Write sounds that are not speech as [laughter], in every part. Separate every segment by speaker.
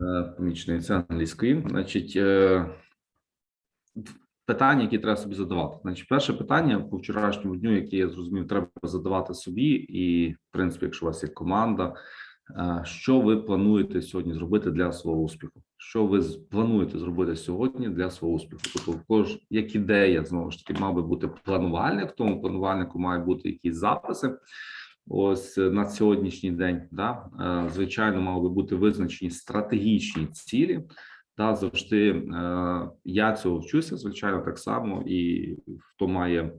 Speaker 1: Е, помічниця англійської. Значить, е, питання, які треба собі задавати. Значить, перше питання по вчорашньому дню, яке я зрозумів, треба задавати собі, і в принципі, якщо у вас є команда, е, що ви плануєте сьогодні зробити для свого успіху? Що ви плануєте зробити сьогодні для свого успіху? Тобто, кож як ідея знову ж таки мав би бути планувальник. В тому планувальнику мають бути якісь записи. Ось е, на сьогоднішній день, да, е, звичайно, мали би бути визначені стратегічні цілі. Да, завжди е, я цього вчуся, звичайно, так само, і хто має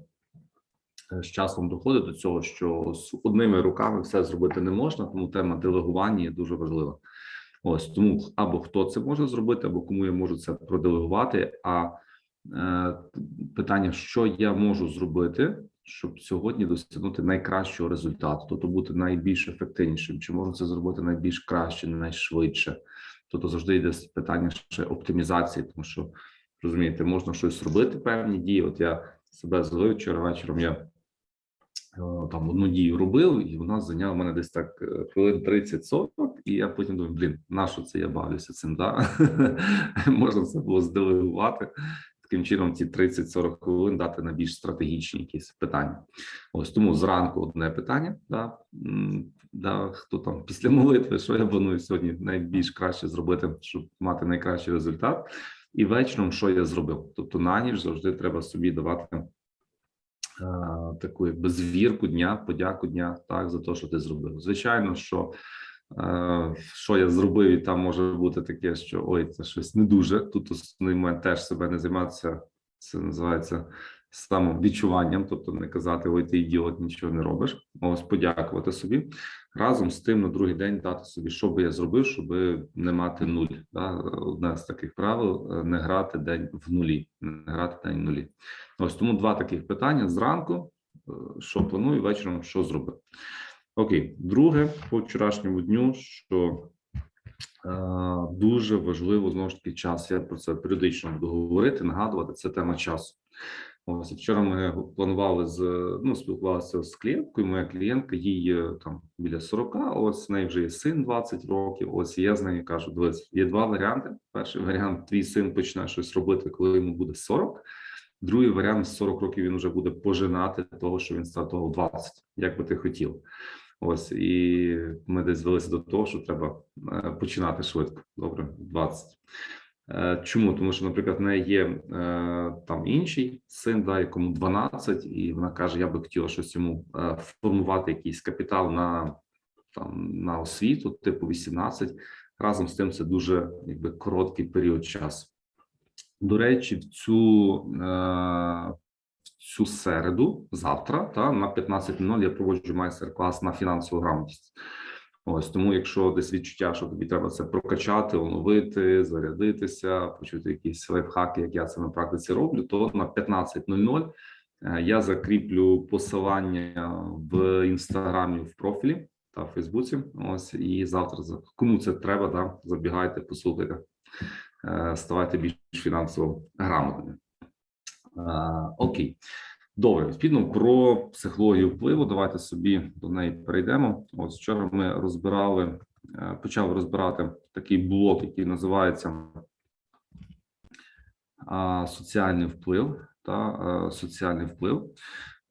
Speaker 1: з часом доходить до цього, що з одними руками все зробити не можна, тому тема делегування є дуже важлива. Ось тому або хто це може зробити, або кому я можу це проделегувати. А питання, що я можу зробити, щоб сьогодні досягнути найкращого результату, тобто бути найбільш ефективнішим, чи можу це зробити найбільш краще, найшвидше. Тобто завжди йде питання ще оптимізації, тому що розумієте, можна щось робити, певні дії. От я себе зловив вчора вечором. Я е, там одну дію робив, і вона зайняла мене десь так е, хвилин 30-40, і я потім думаю, блін, на що це я бавлюся цим? Да? [laughs] Можна це було зделегувати. Таким чином, ці 30-40 хвилин дати на більш стратегічні якісь питання. Ось тому зранку одне питання. Да, да, хто там після молитви, що я планую сьогодні найбільш краще зробити, щоб мати найкращий результат, і вечором, що я зробив. Тобто на ніч завжди треба собі давати е, таку якби звірку дня, подяку дня, так за те, що ти зробив. Звичайно, що що я зробив, і там може бути таке, що ой, це щось не дуже. Тут основний момент теж себе не займатися. Це називається самовідчуванням, тобто не казати ой, ти ідіот, нічого не робиш. Ось подякувати собі разом з тим на другий день дати собі, що би я зробив, щоб не мати нуль. Да? Одне з таких правил е, не грати день в нулі, не грати день в нулі. Ось тому два таких питання зранку. е, Що планую вечором, що зробив. Окей, друге по вчорашньому дню, що е, дуже важливо знову ж таки час. Я про це періодично буду говорити, нагадувати. Це тема часу. Ось вчора ми планували з ну спілкувалися з клієнткою. Моя клієнтка їй е, там біля 40, Ось в неї вже є син 20 років. Ось я з нею кажу: дивись, є два варіанти. Перший варіант: твій син почне щось робити, коли йому буде 40. Другий варіант: з 40 років він вже буде пожинати того, що він стартував 20, як би ти хотів. Ось і ми десь звелися до того, що треба е, починати швидко. Добре, 20. Е, Чому? Тому що, наприклад, в неї є е, там інший син, да, якому 12, і вона каже: Я би хотіла щось йому формувати якийсь капітал на там на освіту, типу 18. Разом з тим, це дуже якби короткий період часу. До речі, в цю цю середу, завтра, та на 15.00 я проводжу майстер-клас на фінансову грамотність. Ось тому, якщо десь відчуття, що тобі треба це прокачати, оновити, зарядитися, почути якісь лайфхаки, як я це на практиці роблю, то на 15.00 е, я закріплю посилання в інстаграмі в профілі та в Фейсбуці. Ось і завтра за- кому це треба, да, забігайте, послухайте, е, ставайте більш фінансово грамотними. Е, Окей. Добре, відповідно про психологію впливу. Давайте собі до неї перейдемо. От вчора ми розбирали, е, почали розбирати такий блок, який називається соціальний вплив та е, соціальний вплив.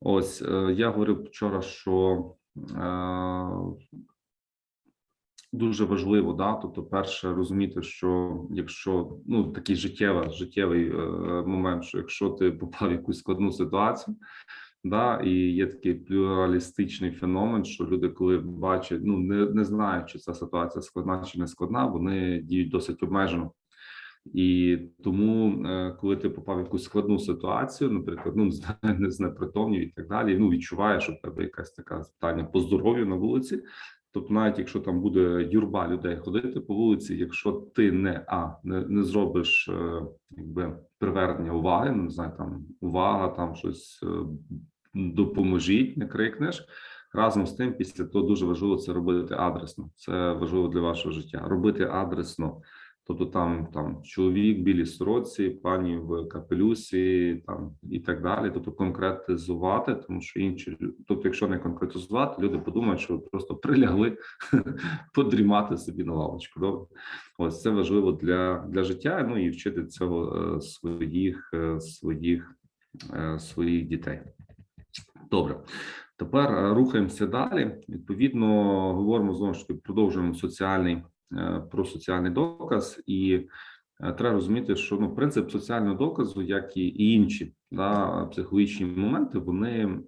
Speaker 1: Ось е, я говорив вчора, що е, дуже важливо, да, тобто, перше, розуміти, що якщо ну такий життєвий, життєвий е, момент, що якщо ти попав в якусь складну ситуацію, да, і є такий плюралістичний феномен, що люди, коли бачать, ну не, не знають, чи ця ситуація складна чи не складна, вони діють досить обмежено. І тому, е, коли ти попав в якусь складну ситуацію, наприклад, ну не не знепритомнів і так далі, ну відчуваєш, що в тебе якась така питання по здоров'ю на вулиці. Тобто, навіть якщо там буде юрба людей ходити по вулиці, якщо ти не а не, не зробиш е, якби привернення уваги, ну не знаю, там увага, там щось е, допоможіть, не крикнеш. Разом з тим, після того дуже важливо це робити адресно. Це важливо для вашого життя. Робити адресно Тобто там, там чоловік в білій сороці, пані в капелюсі, там і так далі. Тобто конкретизувати, тому що інші тобто, якщо не конкретизувати, люди подумають, що просто прилягли [laughs] подрімати собі на лавочку. Добре, ось це важливо для, для життя. Ну і вчити цього е, своїх е, своїх е, своїх дітей. Добре, тепер рухаємося далі. Відповідно, говоримо знову ж таки, продовжуємо соціальний про соціальний доказ, і е, треба розуміти, що ну принцип соціального доказу, як і інші да, психологічні моменти, вони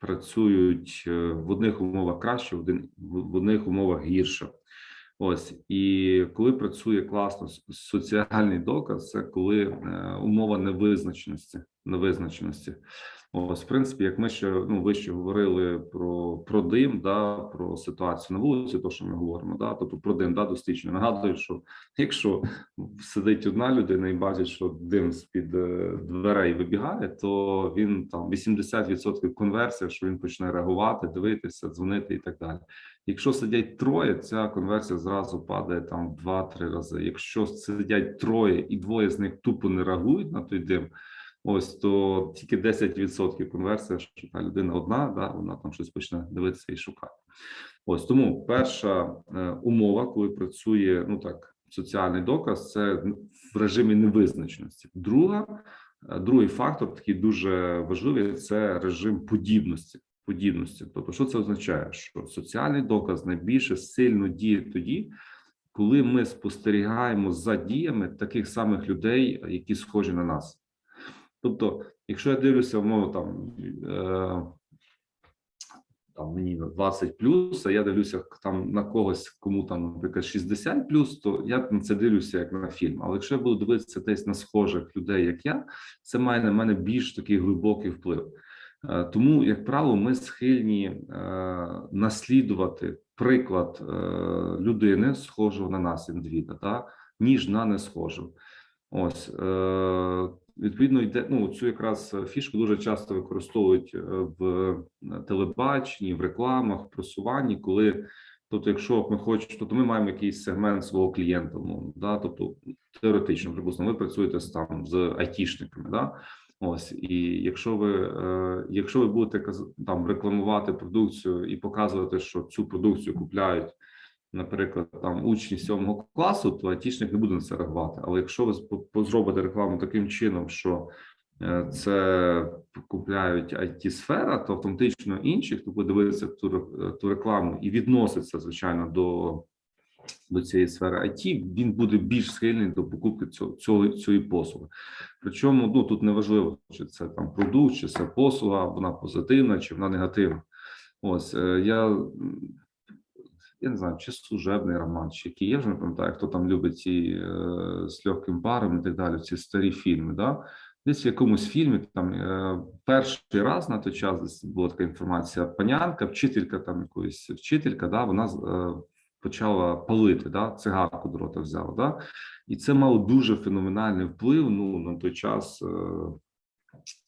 Speaker 1: працюють е, в одних умовах краще, в один в одних умовах гірше. Ось і коли працює класно соціальний доказ, це коли е, умова невизначеності, невизначеності. Ось, в принципі, як ми ще ну вище говорили про, про дим, да, про ситуацію на вулиці, то що ми говоримо, да, тобто про дим, да, дослідження. Нагадую, що якщо сидить одна людина і бачить, що дим з під дверей вибігає, то він там 80% конверсія, що він почне реагувати, дивитися, дзвонити і так далі. Якщо сидять троє, ця конверсія зразу падає там в 2-3 рази. Якщо сидять троє і двоє з них тупо не реагують на той дим, ось то тільки 10% конверсія, що та людина одна, да, вона там щось почне дивитися і шукати. Ось тому перша е, умова, коли працює ну так, соціальний доказ, це в режимі невизначеності. Друга, е, другий фактор, такий дуже важливий, це режим подібності. Подібності, тобто, що це означає? Що соціальний доказ найбільше сильно діє тоді, коли ми спостерігаємо за діями таких самих людей, які схожі на нас. Тобто, якщо я дивлюся, умовно там е, там мені 20 плюс, а я дивлюся там на когось, кому там, наприклад, 60 плюс, то я на це дивлюся як на фільм. Але якщо я буду дивитися десь на схожих людей, як я, це має на мене більш такий глибокий вплив. Е, Тому, як правило, ми схильні е, наслідувати приклад е, людини, схожого на нас, індивіда, та, ніж на не схожу. Ось е, відповідно йде. Ну цю якраз фішку дуже часто використовують е, в телебаченні, в рекламах, в просуванні, коли. Тобто, якщо ми хочемо, тобто ми маємо якийсь сегмент свого клієнта, умовно, да, тобто теоретично, припустимо, ви працюєте з там з айтішниками, да, ось і якщо ви е, якщо ви будете там рекламувати продукцію і показувати, що цю продукцію купляють, наприклад, там учні сьомого класу, то айтішник не буде на це реагувати. Але якщо ви зробите рекламу таким чином, що е, це купляють it сфера, то автоматично інший, хто буде дивитися ту, ту рекламу і відноситься, звичайно, до, до цієї сфери IT, він буде більш схильний до покупки цього, цього цієї послуги. Причому ну тут не важливо, чи це там продукт, чи це послуга, вона позитивна, чи вона негативна. Ось е, я. Я не знаю, чи служебний роман, чи який я вже не пам'ятаю, хто там любить ці е, з легким паром і так далі, ці старі фільми. Да? Десь в якомусь фільмі там е, перший раз на той час десь була така інформація. Панянка, вчителька там якоїсь вчителька, да, вона е, почала палити, да, цигарку до рота взяла. Да? І це мало дуже феноменальний вплив ну, на той час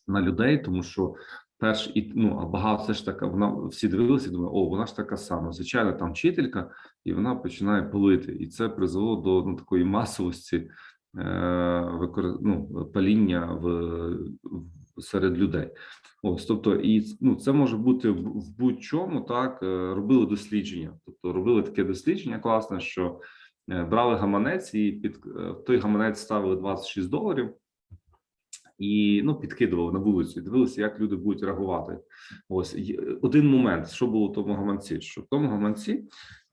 Speaker 1: на людей, тому що перш і ну а багато все ж така. Вона всі дивилися і думали, о, вона ж така сама. Звичайно, там вчителька, і вона починає палити, і це призвело до ну, такої масовості е, викор... ну, паління в, в серед людей. Ось, тобто, і ну, це може бути в, будь-чому так. е, Робили дослідження, тобто робили таке дослідження класне, що е, брали гаманець і під е, той гаманець ставили 26 доларів і ну підкидували на вулицю, дивилися, як люди будуть реагувати. Ось один момент, що було в тому гаманці, що в тому гаманці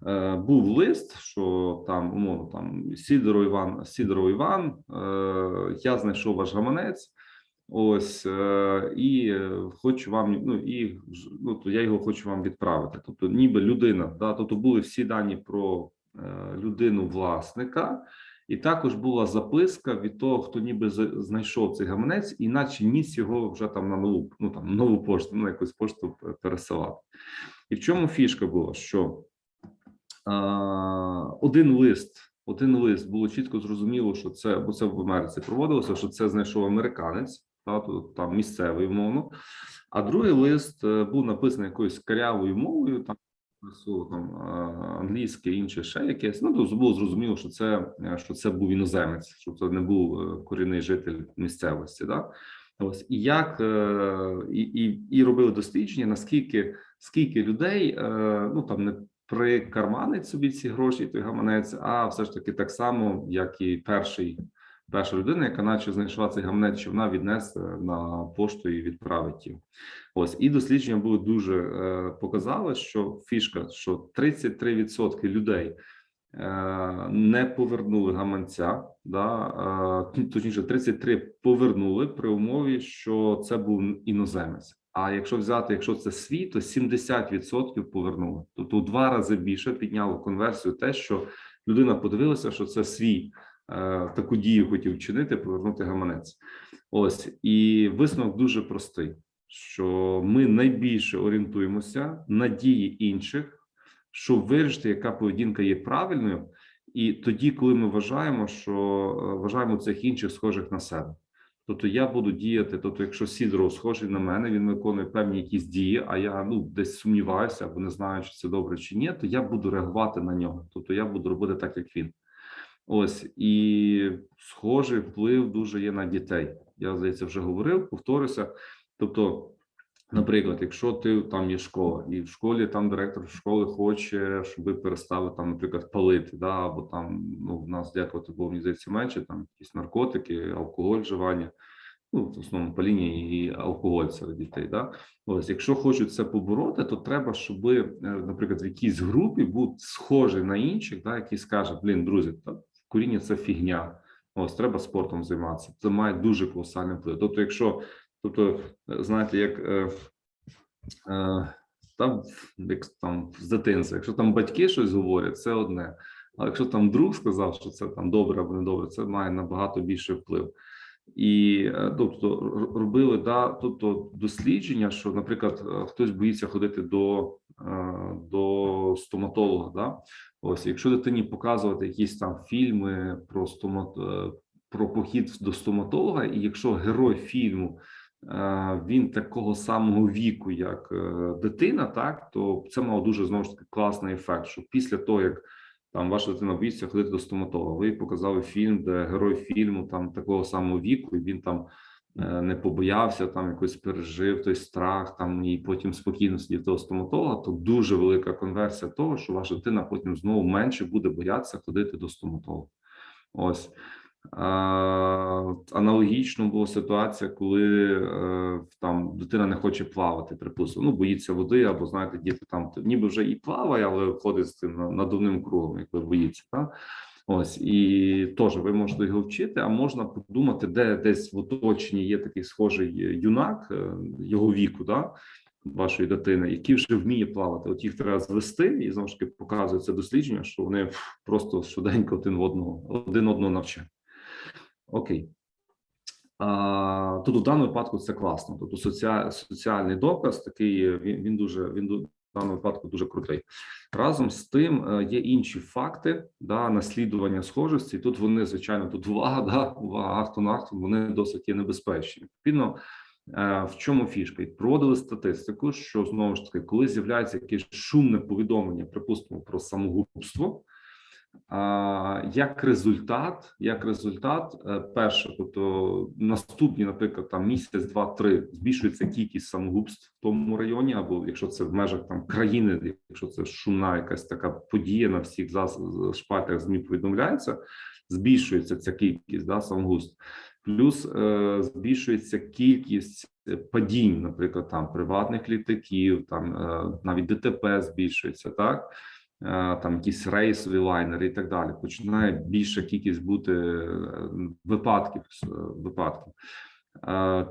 Speaker 1: е, був лист, що там умовно там Сідоро Іван, Сідоро Іван, е, я знайшов ваш гаманець. Ось е, і е, хочу вам ну і ну то я його хочу вам відправити. Тобто, ніби людина, да, тобто були всі дані про е, людину власника, і також була записка від того, хто ніби знайшов цей гаманець, іначе ніс його вже там на нову, ну там нову пошту, ну якусь пошту пересилати. І в чому фішка була? Що а, один лист, один лист було чітко зрозуміло, що це, бо це в Америці проводилося, що це знайшов американець, та, то, там місцевий умовно. А другий лист е, був написаний якоюсь карявою мовою, там там е, англійське, інше ще якесь. Ну то було зрозуміло, що це е, що це був іноземець, що це не був е, корінний житель місцевості. Да? Ось і як і, і, і робили дослідження, наскільки скільки людей ну там не прикарманить собі ці гроші, той гаманець, а все ж таки так само, як і перший. Перша людина, яка наче знайшла цей гаманець, що вона віднесе на пошту і відправить їм. Ось і дослідження були дуже е, показали, що фішка, що 33% людей е, не повернули гаманця, да, е, точніше, 33 повернули при умові, що це був іноземець. А якщо взяти, якщо це свій, то 70% повернули. Тобто у два рази більше підняло конверсію, те, що людина подивилася, що це свій таку дію хотів вчинити, повернути гаманець. Ось і висновок дуже простий: що ми найбільше орієнтуємося на дії інших, щоб вирішити, яка поведінка є правильною, і тоді, коли ми вважаємо, що е, вважаємо цих інших схожих на себе. Тобто я буду діяти. Тобто, якщо Сідро схожий на мене, він виконує певні якісь дії, а я ну десь сумніваюся або не знаю, чи це добре чи ні, то я буду реагувати на нього. Тобто я буду робити так, як він. Ось і схожий вплив дуже є на дітей. Я здається, вже говорив, повторюся. Тобто, наприклад, якщо ти там є школа, і в школі там директор школи хоче, щоб ви перестали там, наприклад, палити, да, або там ну в нас дякувати було мені здається менше, там якісь наркотики, алкоголь, вживання. Ну, в основному паління і алкоголь серед дітей. Да? Ось, якщо хочуть це побороти, то треба, щоб, е, наприклад, в якійсь групі був схожий на інших, да, який скаже: Блін, друзі, та куріння це фігня. Ось треба спортом займатися. Це має дуже колосальний вплив. Тобто, якщо, тобто, знаєте, як е, е, там, як там з дитинства, якщо там батьки щось говорять, це одне. А якщо там друг сказав, що це там добре або не добре, це має набагато більший вплив. І е, тобто робили да, тобто дослідження, що, наприклад, е, хтось боїться ходити до е, до стоматолога. Да? Ось, якщо дитині показувати якісь там фільми про стомат про похід до стоматолога, і якщо герой фільму він такого самого віку, як дитина, так то це мав дуже знову ж таки класний ефект. Що після того як там ваша дитина боїться ходити до стоматолога. Ви показали фільм, де герой фільму там такого самого віку, і він там е, не побоявся, там якось пережив той страх, там і потім спокійно сидів того стоматолога. То дуже велика конверсія того, що ваша дитина потім знову менше буде боятися ходити до стоматолога. Ось Аналогічно була ситуація, коли е, там дитина не хоче плавати, припустимо, ну боїться води, або знаєте, діти там ніби вже і плаває, але ходить з цим надувним кругом, якби боїться. Так? Ось і теж ви можете його вчити, а можна подумати, де десь в оточенні є такий схожий юнак е, його віку, да, вашої дитини, який вже вміє плавати. От їх треба звести, і знову ж таки показується дослідження, що вони просто швиденько один одного один одного навчають. Окей. Тут у даному випадку це класно. Тобто соціаль, соціальний доказ такий він він дуже він в даному випадку дуже крутий. Разом з тим е, є інші факти да, наслідування схожості. Тут вони, звичайно, тут увага, да, увага, ахтон, ахтон, вони досить є небезпечні. Відповідно, е, в чому фішка? І проводили статистику, що знову ж таки, коли з'являється якесь шумне повідомлення, припустимо, про самогубство. Як результат, як результат, е, перше, тобто наступні, наприклад, там місяць, два-три збільшується кількість самогубств в тому районі, або якщо це в межах там країни, якщо це шумна якась така подія на всіх шпальтах змі повідомляється, збільшується ця кількість да, самогубств. Плюс е, збільшується кількість падінь, наприклад, там приватних літаків, там е, навіть ДТП збільшується так. Е, там якісь рейсові лайнери і так далі. Починає більша кількість бути е, випадків е, випадків.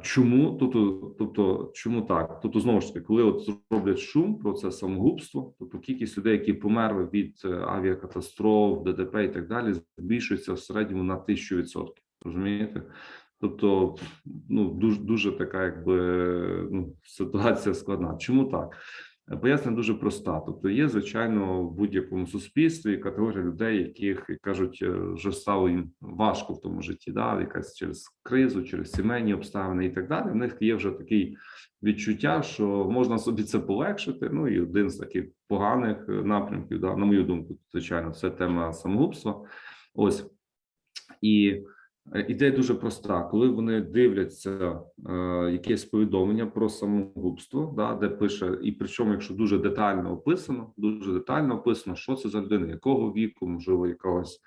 Speaker 1: Чому тобто, тобто, чому так? Тобто, знову ж таки, коли от зроблять шум про це самогубство, тобто кількість людей, які померли від авіакатастроф, ДТП і так далі, збільшується в середньому на тисячу відсотків. Розумієте? Тобто, ну дуже дуже така, якби ну ситуація складна. Чому так? Пояснення дуже проста. Тобто, є звичайно в будь-якому суспільстві категорія людей, яких як кажуть, е, вже стало їм важко в тому житті, да, якась через кризу, через сімейні обставини і так далі. В них є вже такий відчуття, що можна собі це полегшити. Ну і один з таких поганих е, напрямків, да, на мою думку, звичайно, це тема самогубства. Ось і ідея дуже проста. Коли вони дивляться е, якесь повідомлення про самогубство, да, де пише, і причому, якщо дуже детально описано, дуже детально описано, що це за людина, якого віку, можливо, якогось.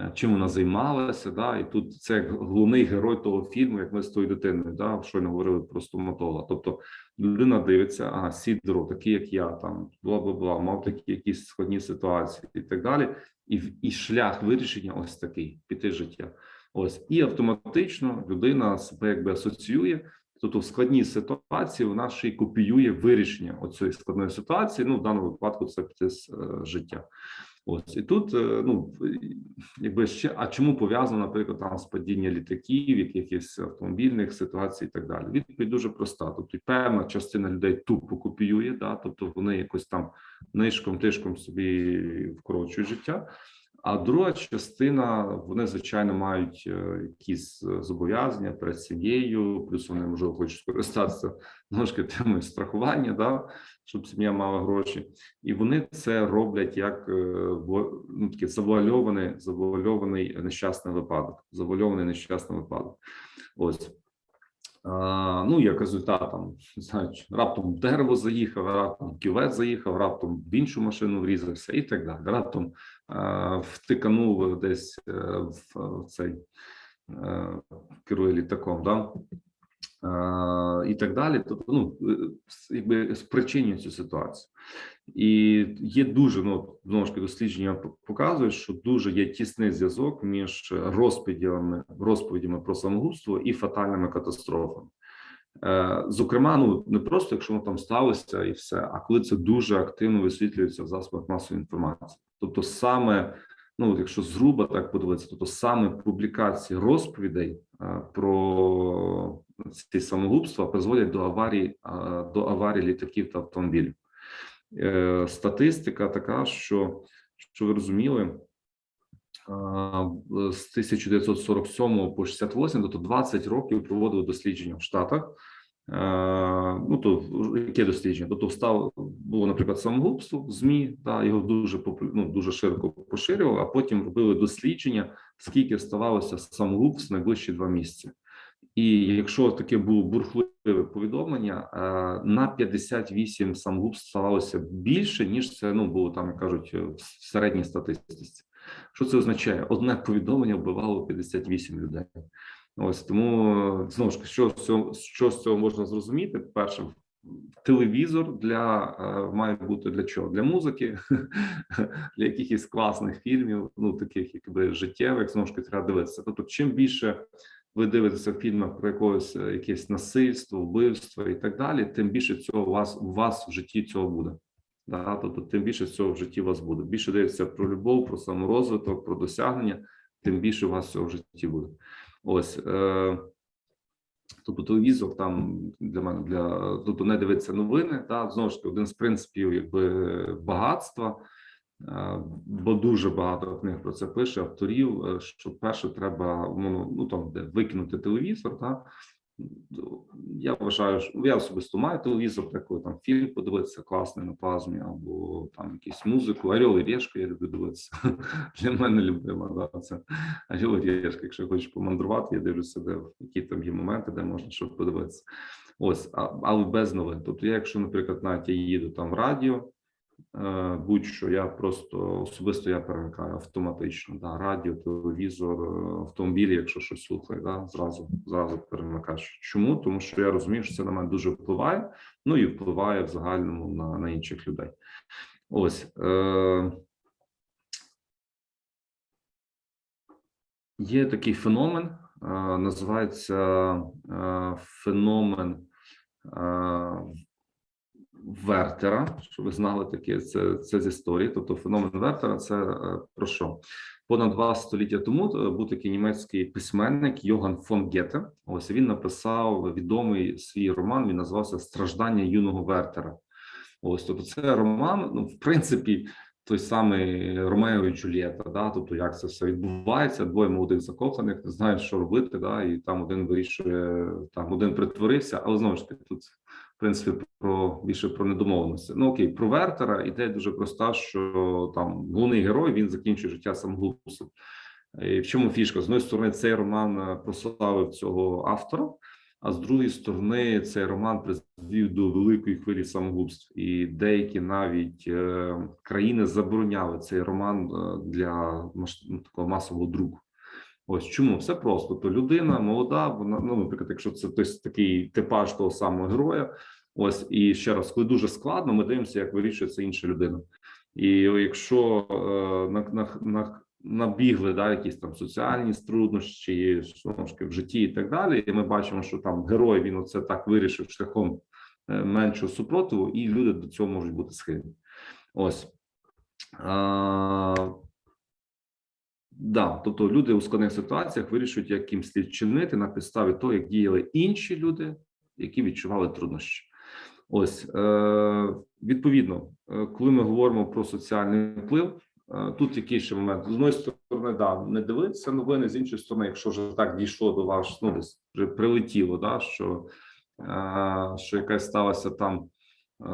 Speaker 1: е, Чим вона займалася, да, і тут це головний герой того фільму, як ми з тою дитиною, да, щойно говорили про стоматолога. Тобто людина дивиться, ага, Сідро, такий як я, там бла бла бла, мав такі якісь складні ситуації і так далі. І, і шлях вирішення ось такий піти життя. Ось і автоматично людина себе якби асоціює. Тобто в складній ситуації вона ще й копіює вирішення оцієї складної ситуації. Ну, в даному випадку це з е, життя. Ось і тут, е, ну якби ще, а чому пов'язано, наприклад, там з падіння літаків, якихось автомобільних ситуацій і так далі? Відповідь дуже проста. Тобто, певна частина людей тупо копіює, да, тобто вони якось там нишком тишком собі вкорочують життя. А друга частина, вони звичайно мають е, якісь е, зобов'язання перед сім'єю, плюс вони можливо хочуть скористатися ножки темою страхування, да, щоб сім'я мала гроші, і вони це роблять як е, ну, такий завуальований, завуальований нещасний випадок. Завуальований нещасний випадок. Ось. Ну, як результат, там, [laughs] не раптом дерево заїхав, раптом кювет заїхав, раптом в іншу машину врізався і так далі. Раптом а, втиканув десь е, в цей е, керує літаком, да? І так далі. Тобто, ну, е, якби спричинює цю ситуацію. І є дуже ну знову ж таки дослідження п- показують, що дуже є тісний зв'язок між розповідями, розповідями про самогубство і фатальними катастрофами. Е, Зокрема, ну не просто якщо воно там сталося і все, а коли це дуже активно висвітлюється в засобах масової інформації. Тобто, саме ну, якщо зруба так подивитися, тобто саме публікації розповідей про ці самогубства призводять до аварій, е, до аварій літаків та автомобілів. Е, Статистика така, що що ви розуміли, з 1947 по 68, тобто 20 років проводили дослідження в Штатах. Е, Ну то яке дослідження? Тобто став було, наприклад, самогубство в змі, да, його дуже ну, дуже широко поширювали, а потім робили дослідження, скільки ставалося самогубств найближчі два місяці. І якщо таке було бурхливе повідомлення, е, на 58 самогубств ставалося більше, ніж це ну було там, як кажуть, в середній статистиці. Що це означає? Одне повідомлення вбивало 58 людей. Ось тому е, знову ж що з цього, що з цього можна зрозуміти? Перше, телевізор для е, має бути для чого? Для музики, [laughs] для якихось класних фільмів, ну таких якби життєвих, знову ж треба дивитися. Тобто, чим більше ви дивитеся в фільмах про якогось е, якесь насильство, вбивство і так далі, тим більше цього у вас у вас в житті цього буде. Да? Тобто, тим більше цього в житті у вас буде. Більше дивиться про любов, про саморозвиток, про досягнення, тим більше у вас цього в житті буде. Ось е, тобто телевізор там для мене для тобто не дивиться новини. Та знову ж таки один з принципів, якби багатства. Е, Бо дуже багато книг про це пише авторів. е, Що перше треба ну, ну там де викинути телевізор. Та я вважаю, що я особисто маю телевізор, так коли там фільм подивитися класний на плазмі, або там якусь музику. Орел і Решка я люблю дивитися. [laughs] Для мене любима. Да, це Орел і Решка. Якщо хочеш помандрувати, я дивлюся, де які там є моменти, де можна щось подивитися. Ось, а, але без новин. Тобто, я, якщо, наприклад, навіть я їду там в радіо. Е, Будь-що я просто особисто я перемикаю автоматично. Да, радіо, телевізор, е, автомобіль, якщо щось слухаю, да, зразу зразу перемикаю. Чому? Тому що я розумію, що це на мене дуже впливає, ну і впливає в загальному на, на інших людей. Ось е, є такий феномен, е, називається феномен. Вертера, щоб ви знали таке, це, це з історії. Тобто феномен Вертера це е, про що? Понад два століття тому е, був такий німецький письменник Йоган фон Гете. Ось він написав відомий свій роман. Він називався Страждання юного Вертера. Ось тобто, це роман. Ну, в принципі, той самий Ромео і Джульєта, да, тобто як це все відбувається. Двоє молодих закоханих не знають, що робити, да, і там один вирішує, там один притворився, але знову ж таки, тут в принципі про більше про недомовленості. Ну окей, про Вертера ідея дуже проста, що там головний герой він закінчує життя самогубством. І в чому фішка? З однієї сторони, цей роман е, прославив цього автора. А з другої сторони, цей роман призвів до великої хвилі самогубств, і деякі навіть е, країни забороняли цей роман е, для ну, такого масового друку. Ось чому все просто. То людина молода, вона ну, наприклад, якщо це тось такий типаж того самого героя. Ось і ще раз, коли дуже складно, ми дивимося, як вирішується інша людина. І якщо е, на, на, на набігли да, якісь там соціальні труднощі, в житті і так далі. І ми бачимо, що там герой він оце так вирішив шляхом е, меншого супротиву, і люди до цього можуть бути схильні. Ось. А, да, тобто люди у складних ситуаціях вирішують, як їм слід чинити на підставі того, як діяли інші люди, які відчували труднощі. Ось е, відповідно, е, коли ми говоримо про соціальний вплив, е, тут який ще момент з одної сторони, да, не дивитися новини, з іншої сторони, якщо вже так дійшло до вас, ну десь прилетіло, да, що, що якась сталася там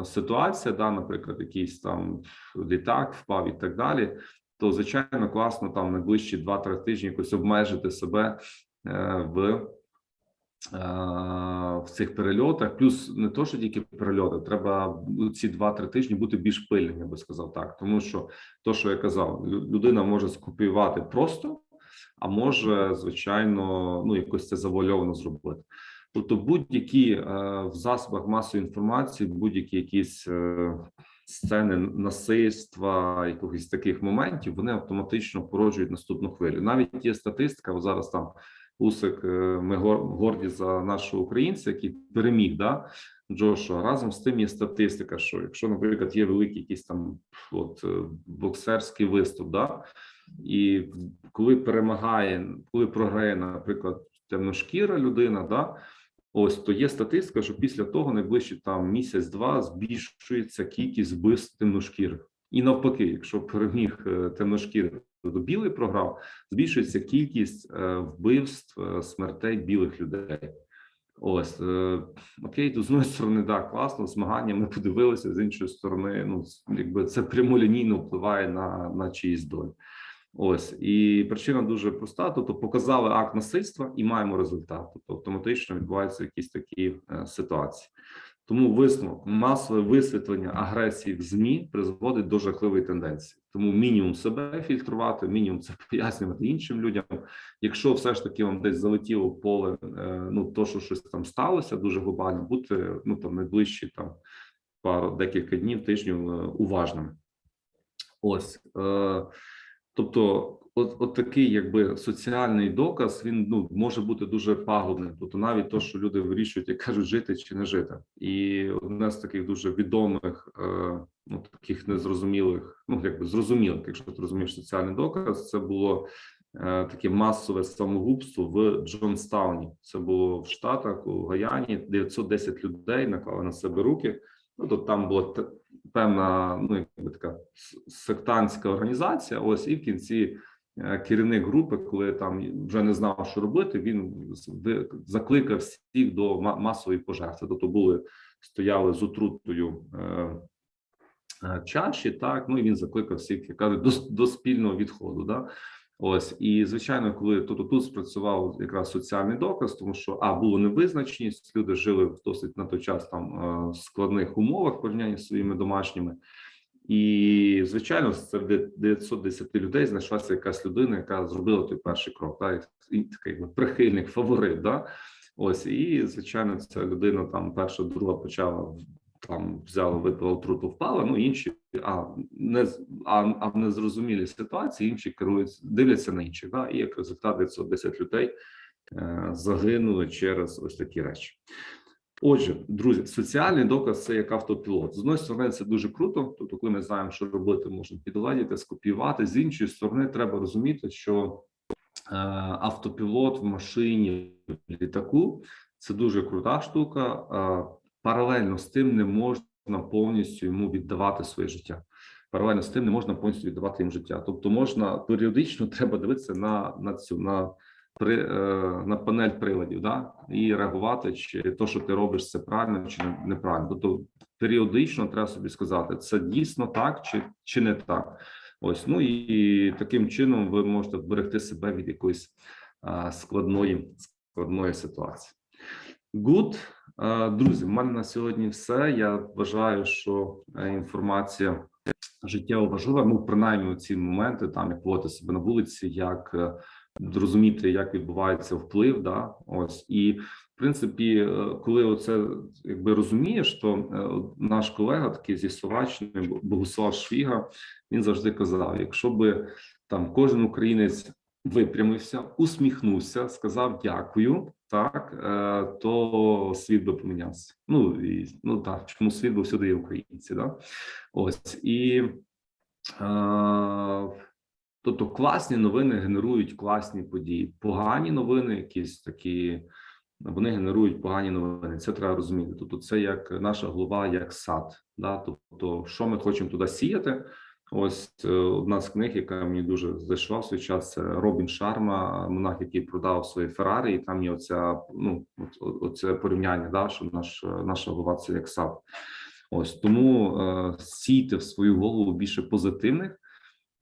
Speaker 1: ситуація, да, наприклад, якийсь там літак впав і так далі. То звичайно класно там найближчі 2-3 тижні якось обмежити себе е, в е, в цих перельотах. Плюс не то, що тільки перельоти, треба ці 2-3 тижні бути більш пильним, я би сказав так. Тому що то, що я казав, людина може скопіювати просто, а може, звичайно, ну якось це завуальовано зробити. Тобто, будь-які е, в засобах масової інформації, будь-які якісь сцени насильства, якихось таких моментів, вони автоматично породжують наступну хвилю. Навіть є статистика, зараз там Усик, е, ми гор- горді за нашого українця, який переміг, да, Джошуа. Разом з тим є статистика, що якщо, наприклад, є великий якийсь там от, е, боксерський виступ, да, і коли перемагає, коли програє, наприклад, темношкіра людина, да, ось то є статистика, що після того найближчі там місяць-два збільшується кількість вбивств темношкірих. І навпаки, якщо переміг е, темношкірих, то білий програв, збільшується кількість е, вбивств, е, смертей білих людей. Ось окей, то з одної сторони, да, класно, змагання. Ми подивилися з іншої сторони. Ну якби це прямолінійно впливає на, на чиїсь долі. Ось і причина дуже проста. Тобто показали акт насильства і маємо результат. Тобто автоматично відбуваються якісь такі е, ситуації. Тому висновок масове висвітлення агресії в змі призводить до жахливої тенденції. Тому мінімум себе фільтрувати, мінімум це [laughs] пояснювати іншим людям. Якщо все ж таки вам десь залетіло в поле, е, ну то, що щось там сталося, дуже глобально, бути ну там найближчі там пару декілька днів, тижнів е, уважними. Ось е, тобто, от, от такий, якби соціальний доказ, він ну може бути дуже пагубним. Тобто, навіть то, що люди вирішують, як кажуть, жити чи не жити, і одне з таких дуже відомих, е, ну таких незрозумілих, ну якби зрозумілих, якщо ти розумієш соціальний доказ, це було е, таке масове самогубство в Джонстауні. Це було в Штатах у Гаяні. 910 людей наклали на себе руки. Ну, то там була певна, ну якби така сектантська організація. Ось і в кінці е, керівник групи, коли там вже не знав, що робити, він закликав всіх до масової пожертви. Тобто були стояли з отрутою е, е, чаші, так ну і він закликав всіх, як кажуть, до, до спільного відходу. Да? Ось і звичайно, коли тут тут спрацював якраз соціальний доказ, тому що а було невизначеність, люди жили в досить на той час там е, складних умовах в порівнянні з своїми домашніми. І звичайно, серед 910 людей знайшлася якась людина, яка зробила той перший крок, так, і такий прихильник, фаворит. Да? Ось і звичайно, ця людина там перша, друга почала там взяла, випила отруту, впала. Ну інші а не а, а в незрозумілій ситуації інші керують, дивляться на інших. Да? І як результат 910 людей е, загинули через ось такі речі. Отже, друзі, соціальний доказ це як автопілот. З одної сторони, це дуже круто. Тобто, коли ми знаємо, що робити, можемо підладити, скопіювати. З іншої сторони, треба розуміти, що е, автопілот в машині, в літаку це дуже крута штука. Е, паралельно з тим не можна повністю йому віддавати своє життя. Паралельно з тим не можна повністю віддавати їм життя. Тобто, можна періодично треба дивитися на, на цю на при е, на панель приладів, да, і реагувати, чи то, що ти робиш, це правильно чи неправильно. Тобто періодично треба собі сказати, це дійсно так чи, чи не так. Ось ну і таким чином ви можете вберегти себе від якоїсь а, складної складної ситуації. Good. А, Друзі, в мене на сьогодні все. Я вважаю, що е, інформація життєво важлива. Ну, принаймні, у ці моменти, там як поводити себе на вулиці, як е, зрозуміти, як відбувається вплив. Да, ось і в принципі, е, коли оце якби розумієш, то е, наш колега, такий зі Словаччини, Богуслав Швіга, він завжди казав: якщо би там кожен українець випрямився, усміхнувся, сказав дякую, так е, то світ би помінявся. Ну і ну так, чому світ, бо всюди є українці, да? Ось і. Е, Тобто класні новини генерують класні події. Погані новини, якісь такі, вони генерують погані новини. Це треба розуміти. Тобто, це як наша голова, як сад. Да? Тобто, що ми хочемо туди сіяти. Ось е, одна з книг, яка мені дуже зайшла в свій час, це Робін Шарма, монах, який продав свої Феррарі, і там є оця, ну, оце порівняння, да, що наш, наша голова це як сад. Ось тому е, сійте в свою голову більше позитивних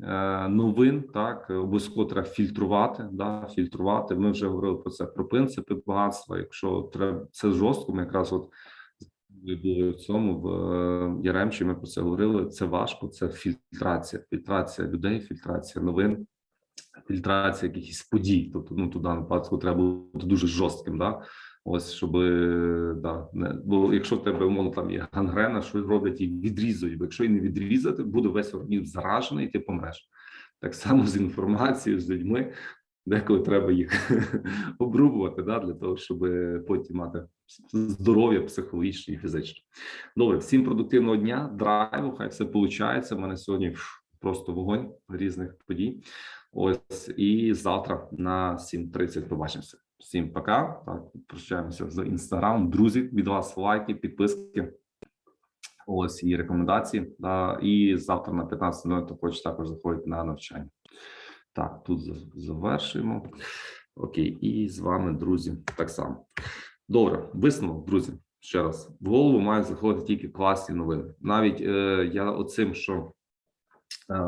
Speaker 1: е, новин. Так обов'язково треба фільтрувати. Да, фільтрувати. Ми вже говорили про це про принципи багатства. Якщо треба це жорстко, ми якраз от були в цьому в е, Яремчі. Ми про це говорили. Це важко. Це фільтрація, фільтрація людей, фільтрація новин. Фільтрація якихось подій, тобто ну туди випадку треба бути дуже жорстким, да ось щоб да не бо якщо в тебе умовно там є гангрена, що роблять і відрізують, бо якщо і не відрізати, буде весь організм заражений, і ти помреш. Так само з інформацією, з людьми, деколи треба їх [laughs] обрубувати, да, для того, щоб потім мати здоров'я психологічне і фізичне. Добре, всім продуктивного дня, драйву, хай все виходить. У мене сьогодні просто вогонь різних подій. Ось і завтра на 7.30 побачимося. Всім пока. Так, прощаємося з інстаграмом. Друзі, від вас лайки, підписки. Ось і рекомендації. Да, і завтра на 15.00 також також заходить на навчання. Так, тут завершуємо. Окей, і з вами, друзі, так само. Добре, висновок, друзі. Ще раз в голову мають заходити тільки класні новини. Навіть е, я оцим, що е,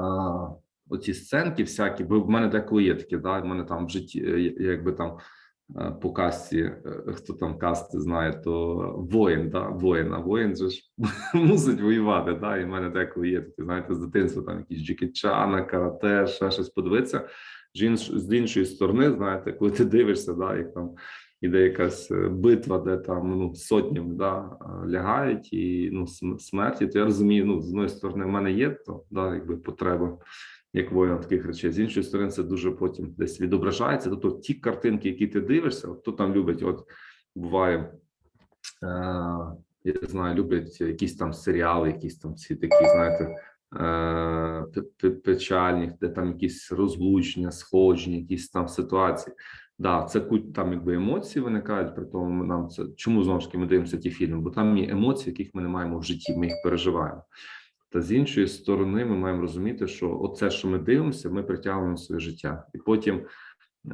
Speaker 1: оці сценки всякі, бо в мене деколи є такі, да, в мене там в житті, е, якби там по касті, е, хто там касти знає, то воїн, да, воїн, а воїн же ж [laughs] мусить воювати. Да, і в мене деколи є такі, знаєте, з дитинства там якісь Джекі Чана, карате, ще щось подивитися. З іншої сторони, знаєте, коли ти дивишся, да, як там іде якась е, битва, де там ну сотнями да, е, лягають і ну смерті, то я розумію, ну з одної сторони, в мене є то да, якби потреба як воїна таких речей. З іншої сторони, це дуже потім десь відображається. Тобто ті картинки, які ти дивишся, от хто там любить, от буває. Е, я знаю, люблять якісь там серіали, якісь там ці такі, знаєте, е, пе- пе- печальні, де там якісь розлучення, сходження, якісь там ситуації. Да, це куть там якби емоції виникають, при тому нам це чому знову ж таки ми дивимося ті фільми, бо там є емоції, яких ми не маємо в житті, ми їх переживаємо. Та з іншої сторони, ми маємо розуміти, що оце, що ми дивимося, ми притягуємо своє життя, і потім.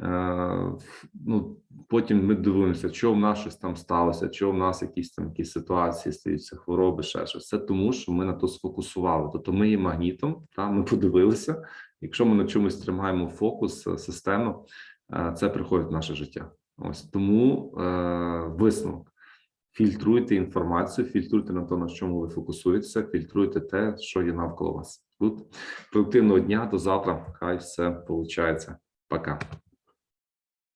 Speaker 1: Е, ну потім ми дивимося, що в нас щось там сталося, що в нас якісь там якісь ситуації стаються, хвороби, ще щось. Це тому, що ми на то сфокусували. Тобто ми є магнітом, та ми подивилися. Якщо ми на чомусь тримаємо фокус е, системно, е, це приходить в наше життя. Ось тому е, висновок. Фільтруйте інформацію, фільтруйте на те, на чому ви фокусуєтеся, фільтруйте те, що є навколо вас. Тут продуктивного дня до завтра. Хай все виходить. Пока.